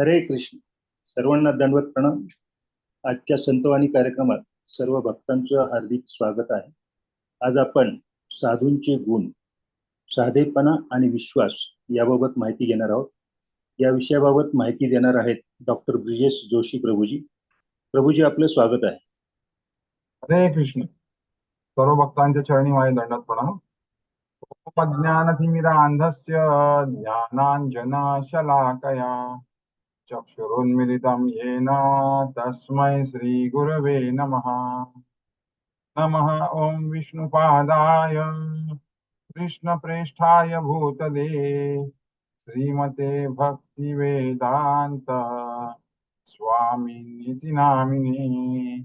हरे कृष्ण. सर्वांना दंडवत प्रणाम. आजच्या संतवाणी कार्यक्रमात सर्व भक्तांचं हार्दिक स्वागत आहे. आज आपण साधूंचे गुण साधेपणा आणि विश्वास याबाबत माहिती घेणार आहोत. या विषयाबाबत माहिती देणार आहेत डॉक्टर ब्रिजेश जोशी प्रभूजी. प्रभूजी आपलं स्वागत आहे. हरे कृष्ण. सर्व भक्तांच्या चरणी माझे दंडात प्रणाम. ज्ञानतिमिरान्धस्य ज्ञानाञ्जनशलाकया. चक्षुरुन्मिलितं येन तस्मै श्रीगुरवे नमः। नमः ॐ विष्णुपादाय कृष्णप्रेष्ठाय भूतले श्रीमते भक्तिवेदान्त स्वामिनिति नामिने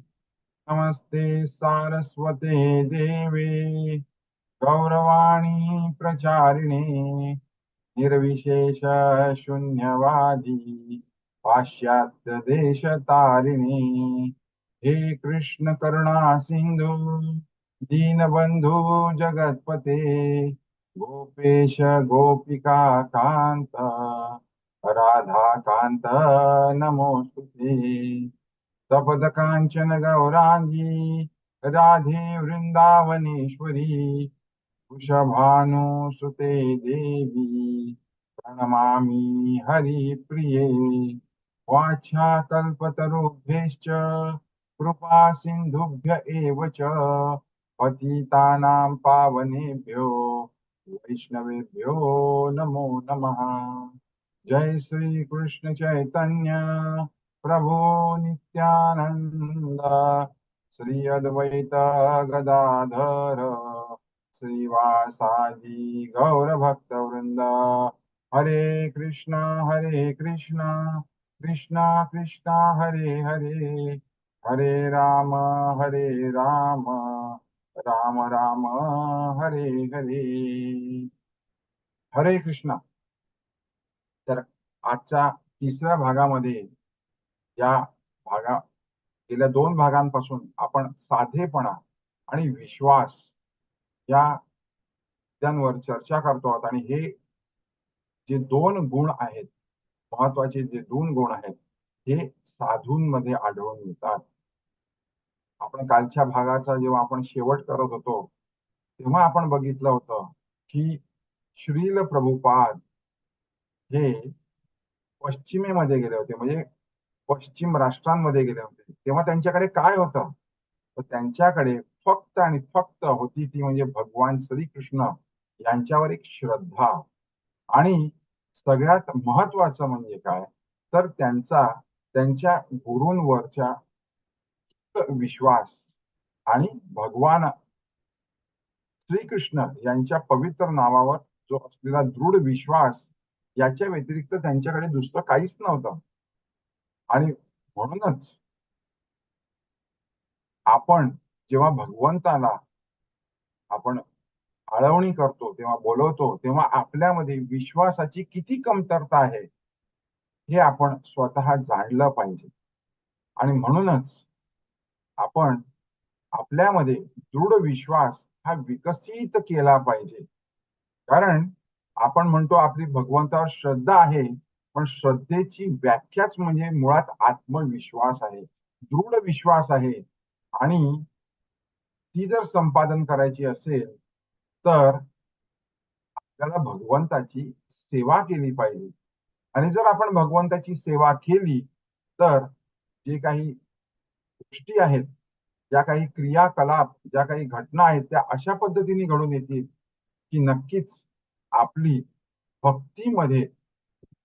नमस्ते सारस्वते देवे गौरवाणी प्रचारिणे निर्विशेष शून्यवादी। पाश्चात्य देश तारिणी हे कृष्ण करुणा सिंधू दीनबंधू जगतपते गोपेश गोपिका कांत राधा कांत नमोस्तुते। सपद कांचन गौरांगी राधे वृंदावनेश्वरी सुते देवी प्रणमामि हरिप्रिये। वाच्छाकल्पतरुभ्यश्च कृपा सिन्धुभ्य एव च पतितानां पावनेभ्यो वैष्णवेभ्यो नमो नमः। जय श्री कृष्ण चैतन्य प्रभो नित्यानन्द श्री अद्वैत गदाधर श्रीवासादि गौरभक्तवृन्द। हरे कृष्ण हरे कृष्ण। कृष्णा कृष्णा हरे हरे. हरे राम हरे राम. राम राम हरे हरे. हरे कृष्णा. तर आजच्या तिसऱ्या भागामध्ये या भागा गेल्या दोन भागांपासून आपण साधेपणा आणि विश्वास या त्यांवर चर्चा करतो आहोत. आणि हे जे दोन गुण आहेत महत्त्वाचे जे दोन गुण आहेत हे साधूंमध्ये आढळून येतात. आपण कालच्या भागाचा जेव्हा आपण शेवट करत होतो तेव्हा आपण बघितलं होतं की श्रील प्रभुपाद हे पश्चिमेमध्ये गेले होते म्हणजे पश्चिम राष्ट्रांमध्ये गेले होते. तेव्हा त्यांच्याकडे काय होतं? तर त्यांच्याकडे फक्त आणि फक्त होती ती म्हणजे भगवान श्रीकृष्ण यांच्यावर एक श्रद्धा आणि सगळ्यात महत्वाचं म्हणजे काय? तर त्यांचा त्यांच्या गुरूंवरच्या विश्वास आणि भगवान श्रीकृष्ण यांच्या पवित्र नावावर जो असलेला दृढ विश्वास याच्या व्यतिरिक्त त्यांच्याकडे दुसरं काहीच नव्हतं. आणि म्हणूनच आपण जेव्हा भगवंताला आपण आळवणी करतो तेव्हा बोलवतो तेव्हा आपल्यामध्ये विश्वासाची किती कमतरता आहे हे आपण स्वतः जाणलं पाहिजे. आणि म्हणूनच आपण आपल्यामध्ये दृढ विश्वास हा विकसित केला पाहिजे. कारण आपण म्हणतो आपली भगवंतावर श्रद्धा आहे पण श्रद्धेची व्याख्याच म्हणजे मुळात आत्मविश्वास आहे दृढ विश्वास आहे. आणि ती जर संपादन करायची असेल तर आपल्याला भगवंताची सेवा केली पाहिजे. आणि जर आपण भगवंताची सेवा केली तर जे काही गोष्टी आहेत ज्या काही क्रियाकलाप ज्या काही घटना आहेत त्या अशा पद्धतीने घडून येतील की नक्कीच आपली भक्तीमध्ये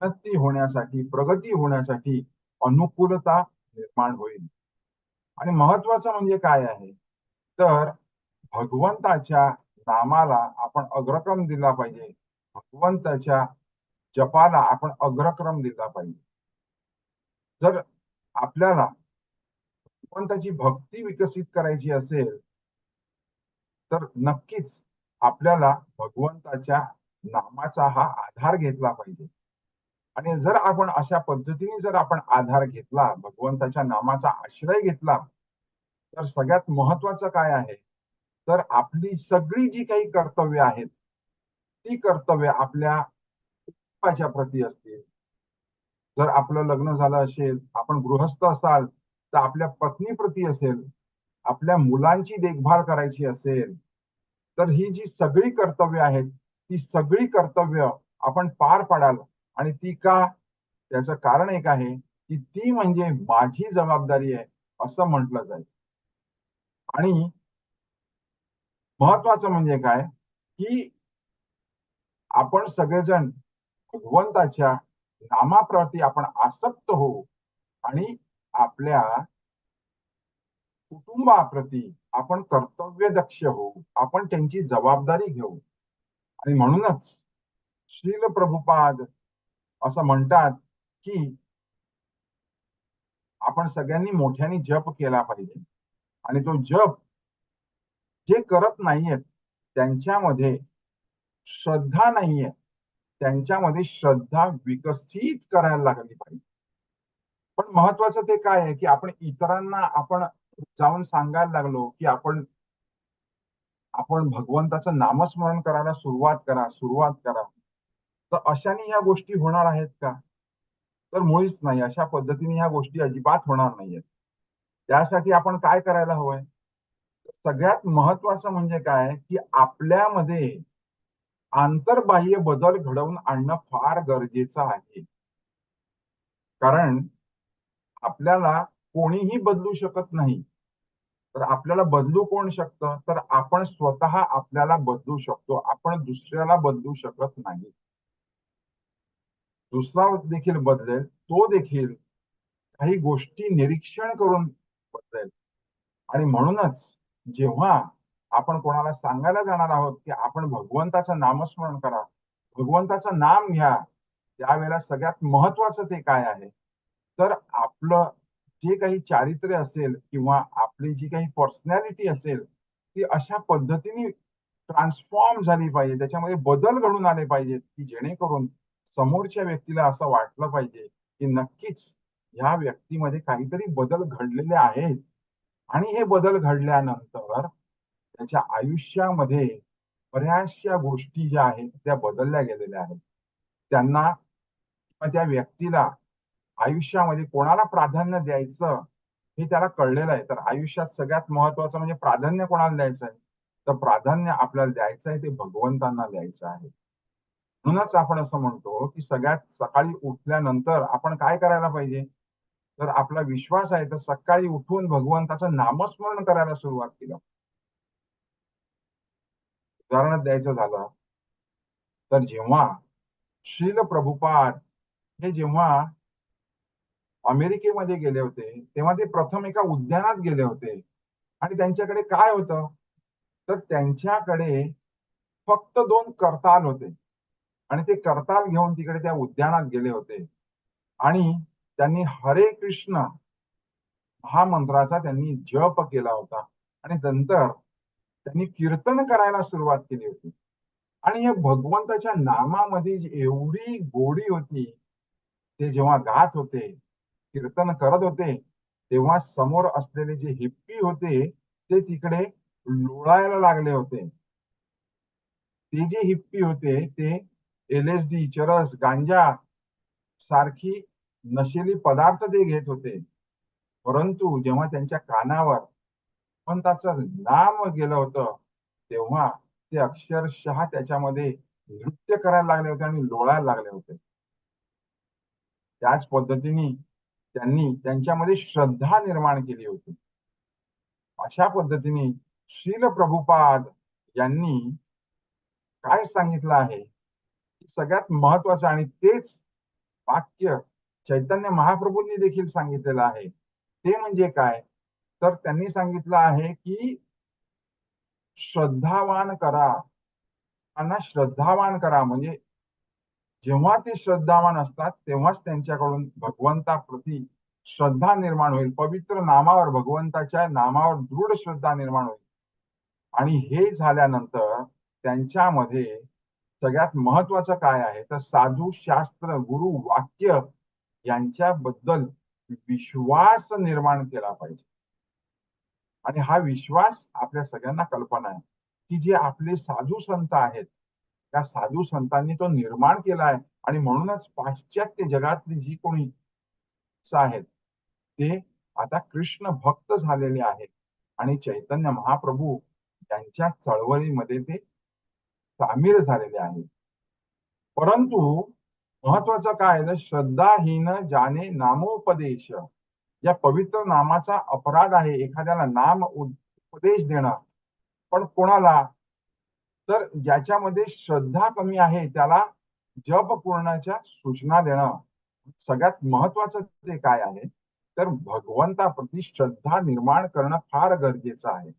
उन्नती होण्यासाठी प्रगती होण्यासाठी अनुकूलता निर्माण होईल. आणि महत्वाचं म्हणजे काय आहे? तर भगवंताच्या नामाला आपण अग्रक्रम दिला पाहिजे. भगवंताच्या जपाला आपण अग्रक्रम दिला पाहिजे. जर आपल्याला भगवंताची भक्ती विकसित करायची असेल तर नक्कीच आपल्याला भगवंताच्या नामाचा हा आधार घेतला पाहिजे. आणि जर आपण अशा पद्धतीने जर आपण आधार घेतला भगवंताच्या नामाचा आश्रय घेतला तर सगळ्यात महत्वाचं काय आहे? तर आपली सगळी जी काही कर्तव्य आहेत ती कर्तव्य आपल्या कुटुंबाच्या प्रती असतील. जर आपलं लग्न झालं असेल आपण गृहस्थ असाल तर आपल्या पत्नीप्रती असेल आपल्या मुलांची देखभाल करायची असेल तर ही जी सगळी कर्तव्य आहेत ती सगळी कर्तव्य आपण पार पाडाल. आणि ती का? त्याचं कारण एक आहे की ती म्हणजे माझी जबाबदारी आहे असं म्हटलं जाईल. आणि महत्वाचं म्हणजे काय? की आपण सगळेजण भगवंताच्या नामाप्रती आपण आसक्त होऊ आणि आपल्या कुटुंबाप्रती आपण कर्तव्यदक्ष होऊ आपण त्यांची जबाबदारी घेऊ. आणि म्हणूनच श्रील प्रभुपाद असं म्हणतात की आपण सगळ्यांनी मोठ्याने जप केला पाहिजे. आणि तो जप जे करत नाहीयेत त्यांच्यामध्ये श्रद्धा नाहीये. त्यांच्यामध्ये श्रद्धा विकसित करायला लागली पाहिजे. पण महत्वाचं ते काय आहे की आपण इतरांना आपण जाऊन सांगायला लागलो की आपण आपण भगवंताचं नामस्मरण करायला सुरुवात करा सुरुवात करा. तर अशाने ह्या गोष्टी होणार आहेत का? तर मुळीच नाही. अशा पद्धतीने ह्या गोष्टी अजिबात होणार नाहीयेत. त्यासाठी आपण काय करायला हवंय? सगळ्यात महत्वाचं म्हणजे काय? की आपल्यामध्ये आंतरबाह्य बदल घडवून आणणं फार गरजेचं आहे. कारण आपल्याला कोणीही बदलू शकत नाही. तर आपल्याला बदलू कोण शकतं? तर आपण स्वतः आपल्याला बदलू शकतो. आपण दुसऱ्याला बदलू शकत नाही. दुसरा देखील बदलेल तो देखील काही गोष्टी निरीक्षण करून बदलेल. आणि म्हणूनच जेव्हा आपण कोणाला सांगायला जाणार आहोत की आपण भगवंताचं नामस्मरण करा भगवंताचं नाम घ्या त्यावेळेला सगळ्यात महत्वाचं ते काय आहे? तर आपलं जे काही चारित्र्य असेल किंवा आपली जी काही पर्सनॅलिटी असेल ती अशा पद्धतीने ट्रान्सफॉर्म झाली पाहिजे त्याच्यामध्ये बदल घडून आले पाहिजेत की जेणेकरून समोरच्या व्यक्तीला असं वाटलं पाहिजे की नक्कीच ह्या व्यक्तीमध्ये काहीतरी बदल घडलेले आहेत. आणि हे बदल घडल्यानंतर त्याच्या आयुष्यामध्ये बऱ्याचशा गोष्टी ज्या आहेत त्या बदलल्या गेलेल्या आहेत. त्यांना त्या व्यक्तीला आयुष्यामध्ये कोणाला प्राधान्य द्यायचं हे त्याला कळलेलं आहे. तर आयुष्यात सगळ्यात महत्वाचं म्हणजे प्राधान्य कोणाला द्यायचं आहे? तर प्राधान्य आपल्याला द्यायचं आहे ते भगवंतांना द्यायचं आहे. म्हणूनच आपण असं म्हणतो की सगळ्यात सकाळी उठल्यानंतर आपण काय करायला पाहिजे? तर आपला विश्वास आहे तर सकाळी उठून भगवंताचं नामस्मरण करायला सुरुवात केलं. उदाहरण द्यायचं झालं तर जेव्हा श्रील प्रभुपाद हे जेव्हा अमेरिकेमध्ये गेले होते तेव्हा ते प्रथम एका उद्यानात गेले होते. आणि त्यांच्याकडे काय होतं? तर त्यांच्याकडे फक्त दोन करताल होते. आणि ते करताल घेऊन तिकडे त्या उद्यानात गेले होते. आणि त्यांनी हरे कृष्ण हा मंत्राचा त्यांनी जप केला होता. आणि नंतर त्यांनी कीर्तन करायला सुरुवात केली होती. आणि या भगवंताच्या नामामध्ये एवढी गोडी होती ते जेव्हा गात होते कीर्तन करत होते तेव्हा समोर असलेले जे हिप्पी होते ते तिकडे लोळायला लागले होते. ते जे हिप्पी होते ते एल एस डी चरस गांजा सारखी नशेली पदार्थ ते घेत होते. परंतु जेव्हा त्यांच्या कानावर भगवंताचं नाम गेलं होतं तेव्हा ते अक्षरशः त्याच्यामध्ये नृत्य करायला लागले होते आणि लोळायला लागले होते. त्याच पद्धतीने त्यांनी त्यांच्यामध्ये श्रद्धा निर्माण केली होती. अशा पद्धतीने श्रील प्रभुपाद यांनी काय सांगितलं आहे? सगळ्यात महत्वाचं आणि तेच वाक्य चैतन्य महाप्रभूंनी देखील सांगितलेलं आहे. ते म्हणजे काय? तर त्यांनी सांगितलं आहे की श्रद्धावान करा त्यांना श्रद्धावान करा म्हणजे जेव्हा ते श्रद्धावान असतात तेव्हाच त्यांच्याकडून भगवंताप्रती श्रद्धा निर्माण होईल. पवित्र नामावर भगवंताच्या नामावर दृढ श्रद्धा निर्माण होईल. आणि हे झाल्यानंतर त्यांच्यामध्ये सगळ्यात महत्वाचं काय आहे? तर साधू शास्त्र गुरु वाक्य यांच्याबद्दल विश्वास निर्माण केला पाहिजे. आणि हा विश्वास आपल्या सगळ्यांना कल्पना आहे. की जे आपले साधू संत आहेत त्या साधू संतांनी तो निर्माण केला आहे. आणि म्हणूनच पाश्चात्य जगातली जी कोणी आहेत ते आता कृष्ण भक्त झालेले आहेत. आणि चैतन्य महाप्रभू यांच्या चळवळीमध्ये ते सामील झालेले आहेत. परंतु महत्वाचं काय तर श्रद्धाहीन जाने नामोपदेश. या पवित्र नामाचा अपराध आहे. एखाद्याला नाम उपदेश देणं. पण कोणाला? तर ज्याच्यामध्ये श्रद्धा कमी आहे त्याला जप पूर्णाच्या सूचना देणं. सगळ्यात महत्वाचं ते काय आहे? तर भगवंताप्रती श्रद्धा निर्माण करणं फार गरजेचं आहे.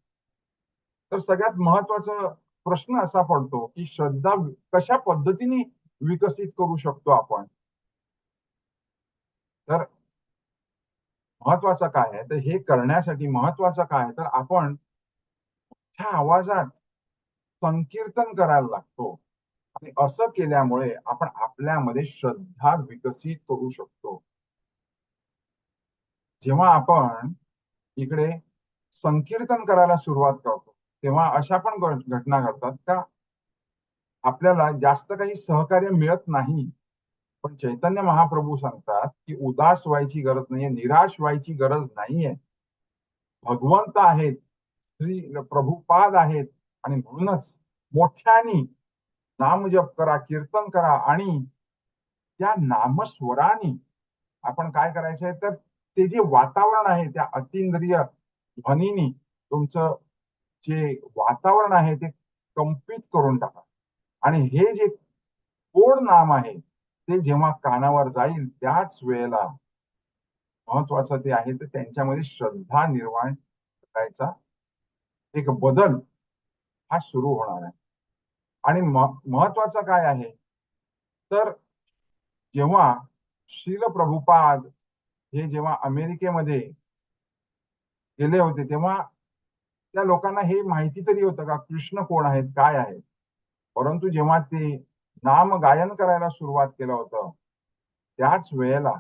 तर सगळ्यात महत्त्वाचा प्रश्न असा पडतो की श्रद्धा कशा पद्धतीने विकसित करू शकतो आपण. तर महत्वाचं काय आहे? तर हे करण्यासाठी महत्वाचं काय तर आपण मोठ्या आवाजात संकीर्तन करायला लागतो. आणि असं केल्यामुळे आपण आपल्यामध्ये श्रद्धा विकसित करू शकतो. जेव्हा आपण इकडे संकीर्तन करायला सुरुवात करतो तेव्हा अशा पण घटना घडतात. का आपल्याला जास्त काही सहकार्य मिळत नाही. पण चैतन्य महाप्रभू सांगतात की उदास व्हायची गरज नाहीये निराश व्हायची गरज नाहीये. भगवंत आहेत श्री प्रभुपाद आहेत आणि म्हणूनच मोठ्यानी नामजप करा कीर्तन करा आणि त्या नामस्वराने आपण काय करायचंय तर ते जे वातावरण आहे त्या अतिंद्रिय ध्वनीनी तुमचं जे वातावरण आहे ते कंपित करून टाका. आणि हे जे कोड नाम आहे ते जेव्हा कानावर जाईल त्याच वेळेला महत्वाचं ते आहे तर त्यांच्यामध्ये श्रद्धा निर्माण करायचा एक बदल हा सुरू होणार आहे. आणि महत्वाचं काय आहे? तर जेव्हा श्रील प्रभुपाद हे जेव्हा अमेरिकेमध्ये गेले होते तेव्हा त्या लोकांना हे माहिती तरी होतं का कृष्ण कोण आहेत काय आहेत? परंतु जेव्हा ते नाम गायन करायला सुरुवात केलं होतं त्याच वेळेला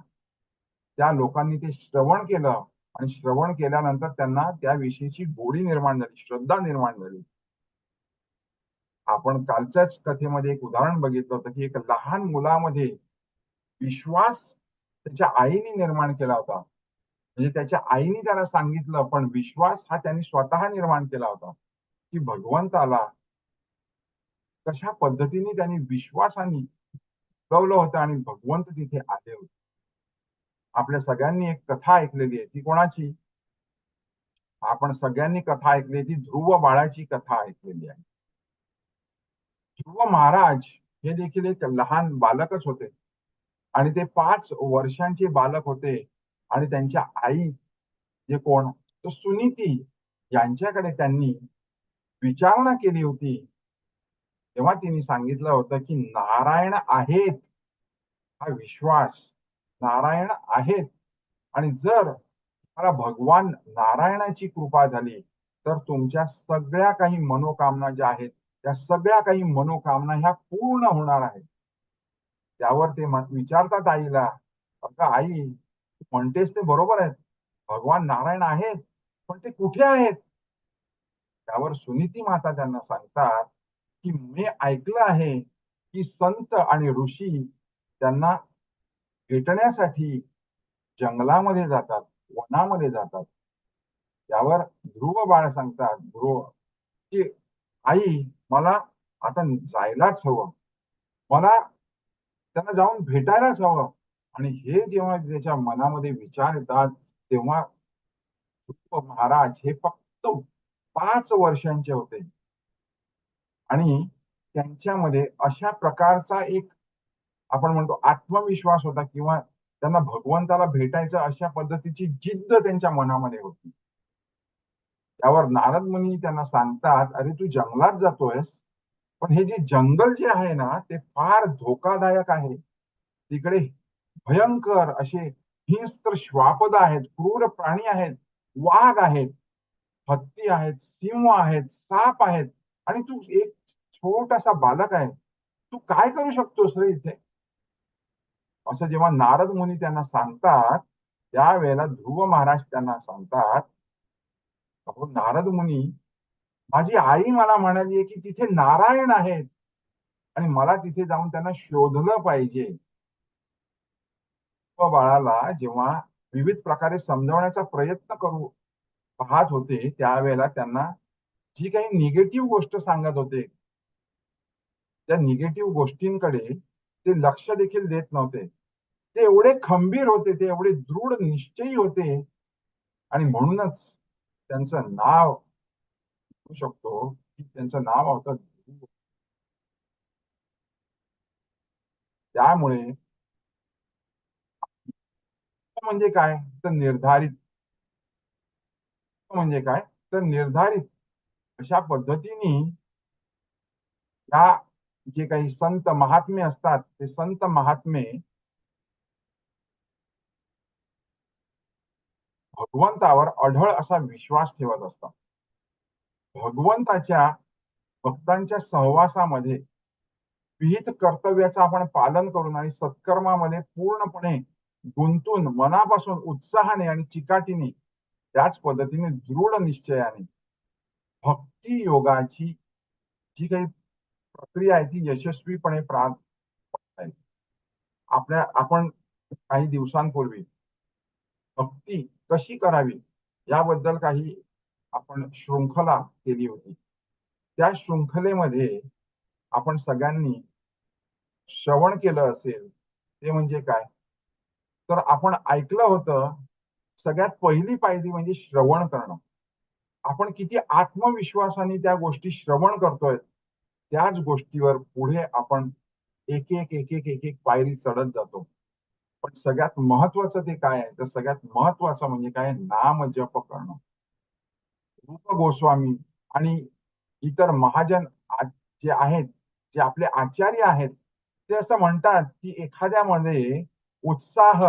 त्या लोकांनी ते श्रवण केलं आणि श्रवण केल्यानंतर त्यांना त्याविषयीची गोडी निर्माण झाली श्रद्धा निर्माण झाली. आपण कालच्याच कथेमध्ये एक उदाहरण बघितलं होतं की एक लहान मुलामध्ये विश्वास त्याच्या आईने निर्माण केला होता. म्हणजे त्याच्या आईने त्याला सांगितलं पण विश्वास हा त्यांनी स्वतः निर्माण केला होता. की भगवंताला कशा पद्धतीने त्यांनी विश्वासाने कवलं होतं आणि भगवंत तिथे आले होते? आपल्या सगळ्यांनी एक कथा ऐकलेली आहे. ती कोणाची? आपण सगळ्यांनी कथा ऐकली ती ध्रुव बाळाची कथा ऐकलेली आहे. ध्रुव महाराज हे देखील एक लहान बालकच होते. आणि ते पाच वर्षांचे बालक होते. आणि त्यांच्या आई जे कोण? तर सुनीती यांच्याकडे त्यांनी विचारणा केली होती. तेव्हा तिने सांगितलं होतं की नारायण आहेत. हा विश्वास. नारायण आहेत. आणि जर मला भगवान नारायणाची कृपा झाली तर तुमच्या सगळ्या काही मनोकामना ज्या आहेत त्या सगळ्या काही मनोकामना ह्या पूर्ण होणार आहेत. त्यावर ते विचारतात आईला अगं आई म्हणतेस ते बरोबर आहेत. भगवान नारायण आहेत पण ते कुठे आहेत? त्यावर सुनीती माता त्यांना सांगतात की मी ऐकलं आहे की संत आणि ऋषी त्यांना भेटण्यासाठी जंगलामध्ये जातात वनामध्ये जातात. त्यावर ध्रुव बाळ सांगतात ध्रुव की आई मला आता जायलाच हवं. मला त्यांना जाऊन भेटायलाच हवं. आणि हे जेव्हा त्याच्या मनामध्ये विचार येतात तेव्हा महाराज हे फक्त पाच वर्षांचे होते. आणि त्यांच्यामध्ये अशा प्रकारचा एक आपण म्हणतो आत्मविश्वास होता किंवा त्यांना भगवंताला भेटायचं अशा पद्धतीची जिद्द त्यांच्या मनामध्ये होती. त्यावर नारद मुनी त्यांना सांगतात अरे तू जंगलात जातोयस पण हे जे जंगल जे आहे ना ते फार धोकादायक आहे. तिकडे भयंकर असे हिंस्त्र श्वापद आहेत क्रूर प्राणी आहेत वाघ आहेत हत्ती आहेत सिंह आहेत साप आहेत आणि तू एक छोटासा बालक आहे. तू काय करू शकतोस रे इथे? असं जेव्हा नारद मुनी त्यांना सांगतात त्यावेळेला ध्रुव महाराज त्यांना सांगतात नारद मुनी माझी आई मला म्हणाली की तिथे नारायण आहेत आणि मला तिथे जाऊन त्यांना शोधलं पाहिजे. बाळाला जेव्हा विविध प्रकारे समजावण्याचा प्रयत्न करू पाहत होते त्यावेळेला त्यांना जी काही निगेटिव्ह गोष्ट सांगत होते त्या निगेटिव्ह गोष्टींकडे ते लक्ष देखील देत नव्हते. ते एवढे खंबीर होते ते एवढे दृढ निश्चयी होते. आणि म्हणूनच त्यांचं नाव म्हणू शकतो की त्यांचं नाव होतं त्यामुळे म्हणजे काय? तर निर्धारित. म्हणजे काय? तर निर्धारित. अशा पद्धतीने या जे काही संत महात्मे असतात ते संत महात्मे भगवंतावर अढळ असा विश्वास ठेवत असतात. भगवंताच्या भक्तांच्या सहवासामध्ये विहित कर्तव्याचं आपण पालन करून आणि सत्कर्मामध्ये पूर्णपणे गुंतून मनापासून उत्साहाने आणि चिकाटीने त्याच पद्धतीने दृढ निश्चयाने भक्ती योगाची जी काही प्रक्रिया आहे ती यशस्वीपणे प्रार आपल्या आपण काही दिवसांपूर्वी भक्ती कशी करावी याबद्दल काही आपण शृंखला केली होती. त्या शृंखलेमध्ये आपण सगळ्यांनी श्रवण केलं असेल ते म्हणजे काय? तर आपण ऐकलं होतं सगळ्यात पहिली पायरी म्हणजे श्रवण करणं. आपण किती आत्मविश्वासाने त्या गोष्टी श्रवण करतोय त्याच गोष्टीवर पुढे आपण एक एक एक एक एक एक पायरी चढत जातो. पण सगळ्यात महत्वाचं ते काय आहे? तर सगळ्यात महत्वाचं म्हणजे काय? नाम जप करणं. रूप गोस्वामी आणि इतर महाजन जे आहेत जे आपले आचार्य आहेत ते असं म्हणतात की एखाद्यामध्ये उत्साह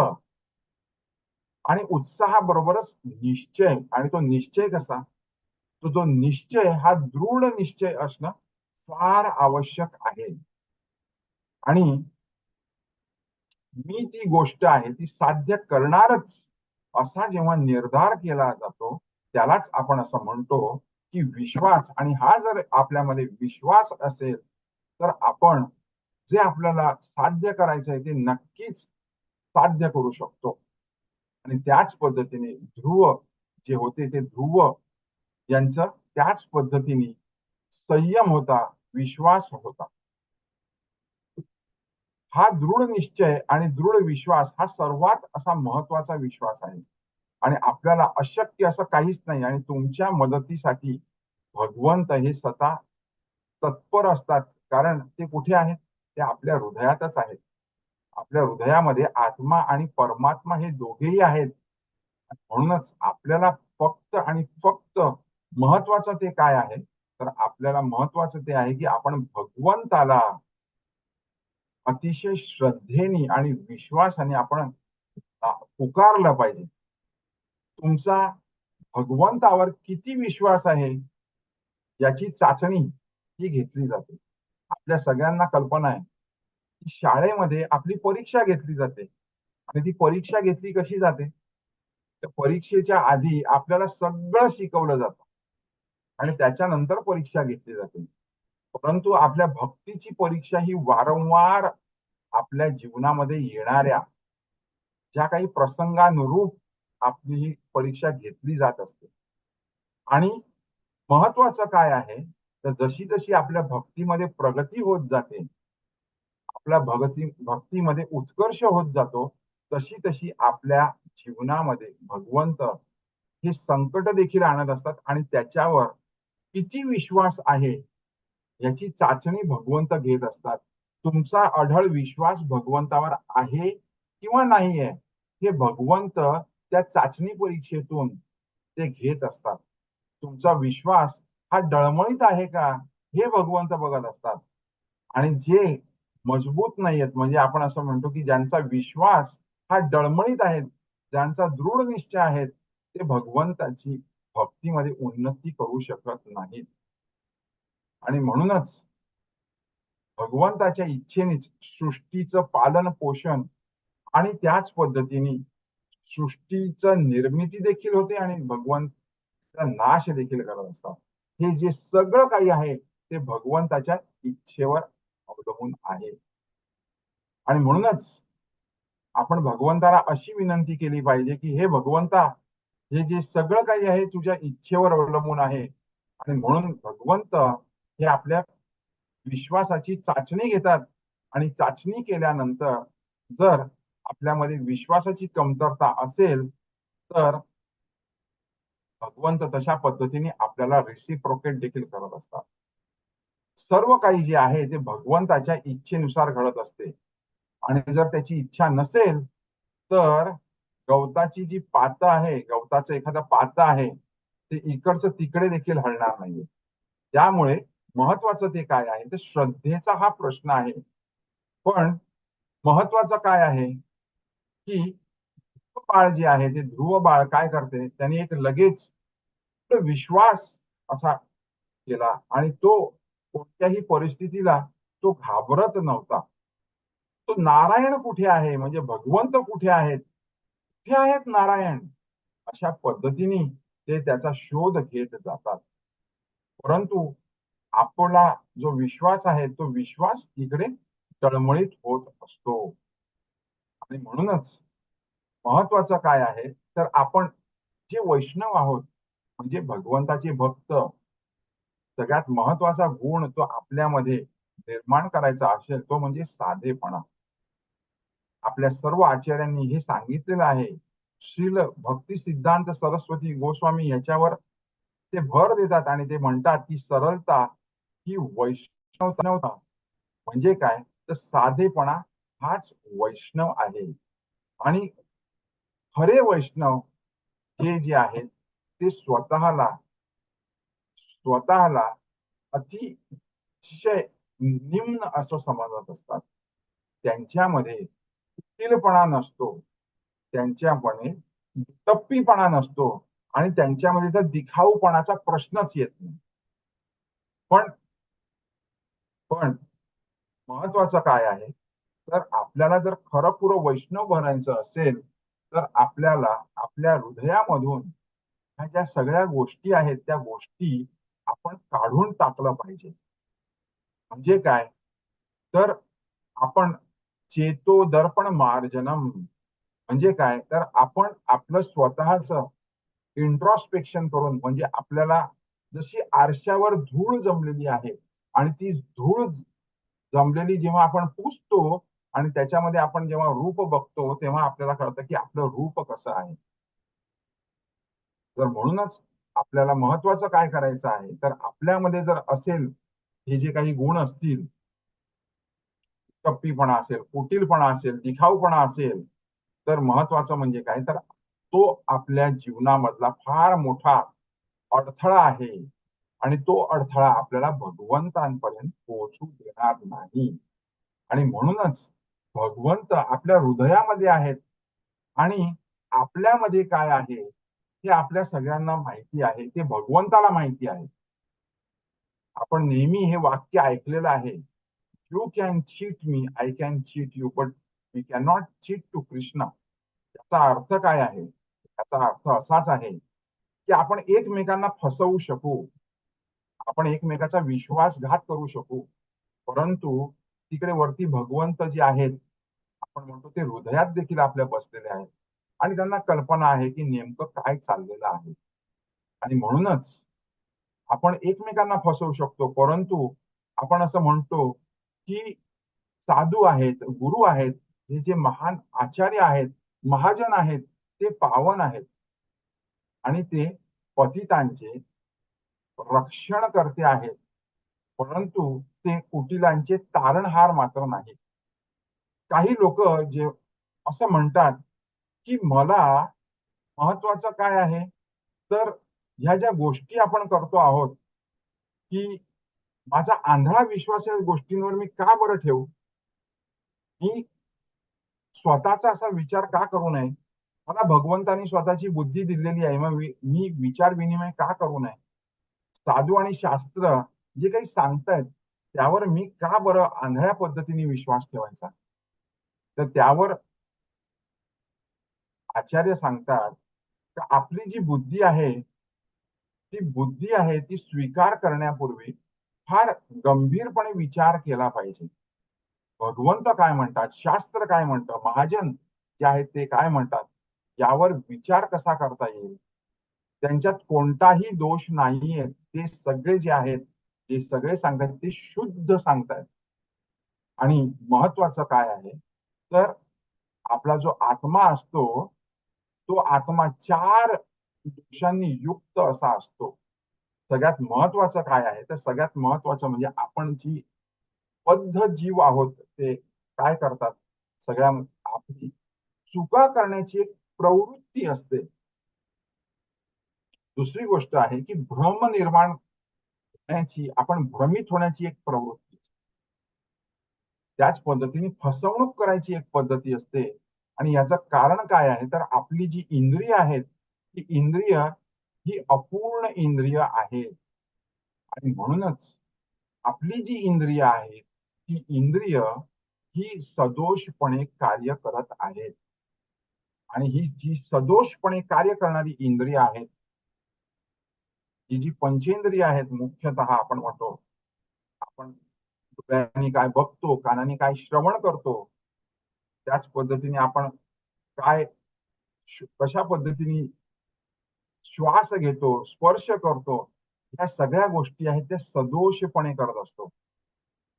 आणि उत्साहाबरोबरच निश्चय आणि तो निश्चय कसा? तो जो निश्चय हा दृढ निश्चय असणं फार आवश्यक आहे. आणि मी ती गोष्ट आहे ती साध्य करणारच असा जेव्हा निर्धार केला जातो त्यालाच आपण असं म्हणतो की विश्वास. आणि हा जर आपल्यामध्ये विश्वास असेल तर आपण जे आपल्याला साध्य करायचं आहे ते नक्कीच साध्य करू शकतो. आणि त्याच पद्धतीने ध्रुव जे होते ते ध्रुव यांचं त्याच पद्धतीने संयम होता. विश्वास होता. हा दृढ निश्चय आणि दृढ विश्वास हा सर्वात असा महत्त्वाचा विश्वास आहे. आणि आपल्याला अशक्य असं काहीच नाही आणि तुमच्या मदतीसाठी भगवंत हे स्वतः तत्पर असतात. कारण ते कुठे आहेत? ते आपल्या हृदयातच आहेत. आपल्या हृदयामध्ये आत्मा आणि परमात्मा हे दोघेही आहेत. म्हणूनच आपल्याला फक्त आणि फक्त महत्वाचं ते काय आहे? तर आपल्याला महत्वाचं ते आहे की आपण भगवंताला अतिशय श्रद्धेने आणि विश्वासाने आपण पुकारलं पाहिजे. तुमचा भगवंतावर किती विश्वास आहे याची चाचणी ही घेतली जाते. आपल्या सगळ्यांना कल्पना आहे की शाळेमध्ये आपली परीक्षा घेतली जाते आणि ती परीक्षा घेतली कशी जाते? तर परीक्षेच्या आधी आपल्याला सगळं शिकवलं जातं. आणि त्याच्यानंतर परीक्षा घेतली जाते. परंतु आपल्या भक्तीची परीक्षा ही वारंवार आपल्या जीवनामध्ये येणाऱ्या ज्या काही प्रसंगानुरूप आपली ही परीक्षा घेतली जात असते. आणि महत्वाचं काय आहे? तर जशी जशी आपल्या भक्तीमध्ये प्रगती होत जाते आपल्या भक्ती भक्तीमध्ये उत्कर्ष होत जातो तशी तशी आपल्या जीवनामध्ये भगवंत हे संकट देखील आणत असतात आणि त्याच्यावर किती विश्वास आहे? याची चाचणी भगवंत घेत असतात. तुमचा अढळ विश्वास भगवंतावर आहे किंवा नाही आहे हे भगवंत त्या चाचणी परीक्षेतून ते घेत असतात. तुमचा विश्वास हा डळमळीत आहे का? हे भगवंत बघत असतात. आणि जे मजबूत नाहीयेत म्हणजे आपण असं म्हणतो की ज्यांचा विश्वास हा डळमळीत आहेत ज्यांचा दृढ निश्चय आहेत ते भगवंताची भक्तीमध्ये उन्नती करू शकत नाहीत. आणि म्हणूनच भगवंताच्या इच्छेनेच सृष्टीचं पालन पोषण आणि त्याच पद्धतीने सृष्टीचं निर्मिती देखील होते आणि भगवंताचा नाश देखील करत असतात. हे जे सगळं काही आहे ते भगवंताच्या इच्छेवर अवलंबून आहे. आणि म्हणूनच आपण भगवंताला अशी विनंती केली पाहिजे की हे भगवंता हे जे सगळं काही आहे तुझ्या इच्छेवर अवलंबून आहे. आणि म्हणून भगवंत हे आपल्या विश्वासाची चाचणी घेतात. आणि चाचणी केल्यानंतर जर आपल्यामध्ये विश्वासाची कमतरता असेल तर भगवंत तशा पद्धतीने आपल्याला रेसिप्रोकेट देखील करत असतात. सर्व काही जे आहे ते भगवंताच्या इच्छेनुसार घडत असते. आणि जर त्याची इच्छा नसेल तर गवताची जी पातं आहे गवताचं एखादं पातं आहे ते इकडचं तिकडे देखील हलणार नाहीये. त्यामुळे महत्वाचं ते काय आहे? तर श्रद्धेचा हा प्रश्न आहे. पण महत्वाचं काय आहे? की ध्रुव बाळ जे आहे ते ध्रुव बाळ काय करते? त्याने एक लगेच विश्वास असा केला आणि तो कोणत्याही परिस्थितीला तो घाबरत नव्हता. तो नारायण कुठे आहे? म्हणजे भगवंत कुठे आहेत? हे आहेत नारायण? अशा पद्धतीने ते त्याचा शोध घेत जातात. परंतु आपला जो विश्वास आहे तो विश्वास इकडे तळमळीत होत असतो. आणि म्हणूनच महत्वाचं काय आहे तर आपण जे वैष्णव आहोत म्हणजे भगवंताचे भक्त सगळ्यात महत्त्वाचा गुण तो आपल्यामध्ये निर्माण करायचा असेल तो म्हणजे साधेपणा. आपल्या सर्व आचार्यांनी हे सांगितलेलं आहे. श्रील भक्ती सिद्धांत सरस्वती गोस्वामी याच्यावर ते भर देतात आणि ते म्हणतात की सरलता ही वैष्णवता म्हणजे काय? तर साधेपणा हाच वैष्णव आहे. आणि खरे वैष्णव हे जे आहेत ते स्वतःला स्वतःला अतिशय निम्न असं समजत असतात. त्यांच्यामध्ये शिथिलपणा नसतो. त्यांच्यापणे टप्पीपणा नसतो आणि त्यांच्यामध्ये तर दिखाऊपणाचा प्रश्नच येत नाही. पण पण महत्वाचं काय आहे? तर आपल्याला जर खरं पुरं वैष्णव बनायचं असेल तर आपल्याला आपल्या हृदयामधून ह्या ज्या सगळ्या गोष्टी आहेत त्या गोष्टी आपण काढून टाकलं पाहिजे. म्हणजे काय? तर आपण चेतो दर्पण मार्जनम. म्हणजे काय? तर आपण आपलं स्वतःच इंट्रॉस्पेक्शन करून म्हणजे आपल्याला जशी आरशावर धूळ जमलेली आहे आणि ती धूळ जमलेली जेव्हा आपण पुसतो आणि त्याच्यामध्ये आपण जेव्हा रूप बघतो तेव्हा आपल्याला कळतं की आपलं रूप कसं आहे. तर म्हणूनच आपल्याला महत्वाचं काय करायचं आहे? तर आपल्यामध्ये जर असेल हे जे काही गुण असतील टप्पीपणा असेल कुटीलपणा असेल दिखाऊपणा असेल तर महत्वाचं म्हणजे काय? तर तो आपल्या जीवनामधला फार मोठा अडथळा आहे आणि तो अडथळा आपल्याला भगवंतांपर्यंत पोहोचू देणार नाही. आणि म्हणूनच भगवंत आपल्या हृदयामध्ये आहेत आणि आपल्यामध्ये काय आहे हे आपल्या सगळ्यांना माहिती आहे ते भगवंताला माहिती आहे. आपण नेहमी हे वाक्य ऐकलेलं आहे. You can cheat me I can cheat you but we can not cheat to याचा अर्थ काय आहे? याचा अर्थ असाच आहे की आपण एकमेकांना फसवू शकू. आपण एकमेकाचा विश्वासघात करू शकू. परंतु तिकडे वरती भगवंत जे आहेत आपण म्हणतो ते हृदयात देखील आपल्या बसलेले आहेत. आणि त्यांना कल्पना आहे की नेमकं काय चाललेलं आहे. आणि म्हणूनच आपण एकमेकांना फसवू शकतो. परंतु आपण असं म्हणतो की साधू आहेत गुरु आहेत हे जे महान आचार्य आहेत महाजन आहेत ते पावन आहेत. आणि ते पतितांचे रक्षण करते आहेत. परंतु ते कुटिलांचे तारणहार मात्र नाही काही लोक जे असं म्हणतात की मला महत्वाचं काय आहे? तर ह्या ज्या गोष्टी आपण करतो आहोत की माझा आंधळा विश्वास या गोष्टींवर मी का बरं ठेवू? मी स्वतःचा असा विचार का करू नये? मला भगवंतानी स्वतःची बुद्धी दिलेली आहे मग मी विचार विनिमय का करू नये? साधू आणि शास्त्र जे काही सांगतायत त्यावर मी का बरं आंधळ्या पद्धतीने विश्वास ठेवायचा? तर त्यावर आचार्य सांगतात की आपली जी बुद्धी आहे ती बुद्धी आहे ती स्वीकार करण्यापूर्वी फार गंभीरपणे विचार केला पाहिजे. भगवंत काय म्हणतात? शास्त्र काय म्हणतं? महाजन जे आहेत ते काय म्हणतात? यावर विचार कसा करता येईल? त्यांच्यात कोणताही दोष नाहीये. ते सगळे जे आहेत जे सगळे सांगतात ते शुद्ध सांगतायत. आणि महत्वाचं काय आहे? तर आपला जो आत्मा असतो तो आत्मा चार दोषांनी युक्त असा असतो. सगळ्यात महत्वाचं काय आहे? तर सगळ्यात महत्वाचं म्हणजे आपण जी बद्ध जीव आहोत ते काय करतात? सगळ्या आपली चुका करण्याची एक प्रवृत्ती असते. दुसरी गोष्ट आहे की भ्रम निर्माण होण्याची आपण भ्रमित होण्याची एक प्रवृत्ती त्याच पद्धतीने फसवणूक करायची एक पद्धती असते. आणि याचं कारण काय आहे? तर आपली जी इंद्रिय आहेत ती इंद्रिय ही अपूर्ण इंद्रिय आहेत. आणि म्हणूनच आपली जी इंद्रिय आहेत ती इंद्रिय ही सदोषपणे कार्य करत आहेत. आणि ही जी सदोषपणे कार्य करणारी इंद्रिय आहेत ही जी पंचेंद्रिय आहेत मुख्यतः आपण म्हणतो आपण डोळ्यांनी काय बघतो कानाने काय श्रवण करतो त्याच पद्धतीने आपण काय कशा पद्धतीने श्वास घेतो स्पर्श करतो या सगळ्या गोष्टी आहेत त्या सदोषपणे करत असतो.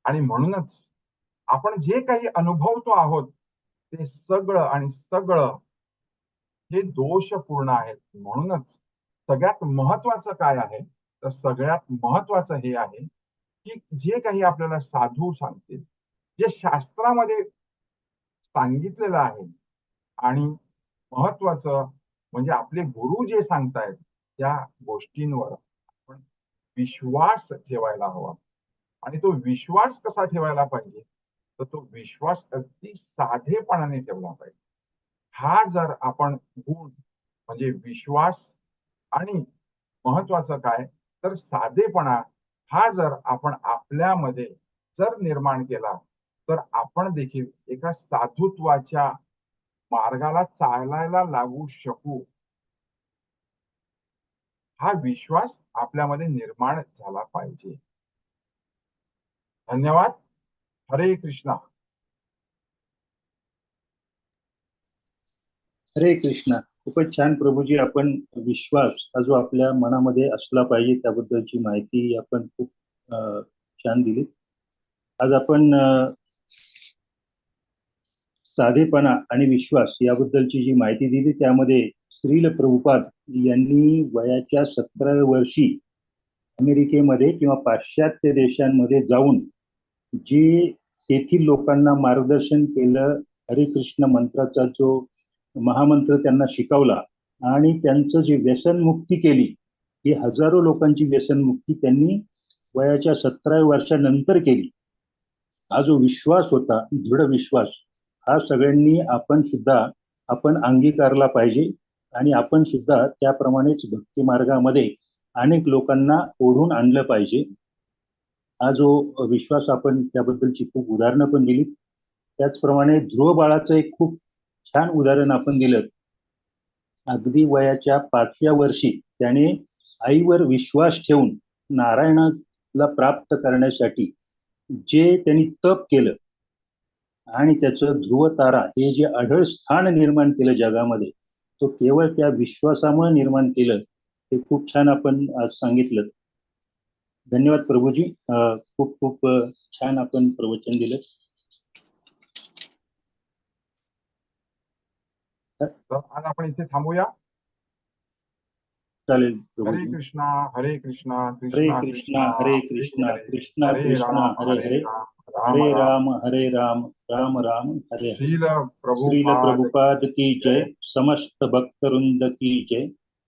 आणि म्हणूनच आपण जे काही अनुभवतो आहोत ते सगळं आणि सगळं हे दोषपूर्ण आहेत. म्हणूनच सगळ्यात महत्वाचं काय आहे? तर सगळ्यात महत्वाचं हे आहे की जे काही आपल्याला साधू सांगतील जे शास्त्रामध्ये सांगितलेलं आहे. आणि महत्वाचं म्हणजे आपले गुरु जे सांगतायत त्या गोष्टींवर आपण विश्वास ठेवायला हवा. आणि तो विश्वास कसा ठेवायला पाहिजे? तर तो विश्वास अगदी साधेपणाने ठेवला पाहिजे. हा जर आपण गुण म्हणजे विश्वास आणि महत्वाचं काय तर साधेपणा हा जर आपण आपल्यामध्ये जर निर्माण केला तर आपण देखील एका साधुत्वाच्या मार्गाला चालायला लागू शकू. हा विश्वास आपल्यामध्ये निर्माण झाला पाहिजे. धन्यवाद. हरे कृष्णा. हरे कृष्णा. खूपच छान प्रभूजी आपण विश्वास हा जो आपल्या मनामध्ये असला पाहिजे त्याबद्दलची माहिती आपण खूप छान दिली आज आपण साधेपणा आणि विश्वास याबद्दलची जी माहिती दिली त्यामध्ये श्रील प्रभुपाद यांनी वयाच्या सतराव्या वर्षी अमेरिकेमध्ये किंवा पाश्चात्य देशांमध्ये जाऊन जे तेथील लोकांना मार्गदर्शन केलं हरिकृष्ण मंत्राचा जो महामंत्र त्यांना शिकवला आणि त्यांचं जे व्यसनमुक्ती केली ही हजारो लोकांची व्यसनमुक्ती त्यांनी वयाच्या सतराव्या वर्षानंतर केली. हा जो विश्वास होता दृढ विश्वास हा सगळ्यांनी आपण सुद्धा आपण अंगीकारला पाहिजे आणि आपण सुद्धा त्याप्रमाणेच भक्ती मार्गामध्ये अनेक लोकांना ओढून आणलं पाहिजे. हा जो विश्वास आपण त्याबद्दलची खूप उदाहरणं पण दिली त्याचप्रमाणे ध्रुव बाळाचं एक खूप छान उदाहरण आपण दिलं. अगदी वयाच्या पाचव्या वर्षी त्याने आईवर विश्वास ठेवून नारायणाला प्राप्त करण्यासाठी जे त्यांनी तप केलं आणि त्याचं ध्रुव तारा हे जे अढळ स्थान निर्माण केलं जगामध्ये तो केवळ त्या विश्वासामुळे निर्माण केलं हे खूप छान आपण आज सांगितलं. धन्यवाद प्रभूजी. खूप खूप छान आपण प्रवचन दिलं. आज आपण इथे थांबूया. चालेल हरे कृष्णा हरे कृष्णा हरे कृष्णा हरे कृष्णा कृष्णा कृष्णा हरे हरे हरे राम। हरे राम राम राम हरे हरे। श्रील श्रील प्रभु प्रभुपाद की जय। समस्त भक्तवृंद की जय।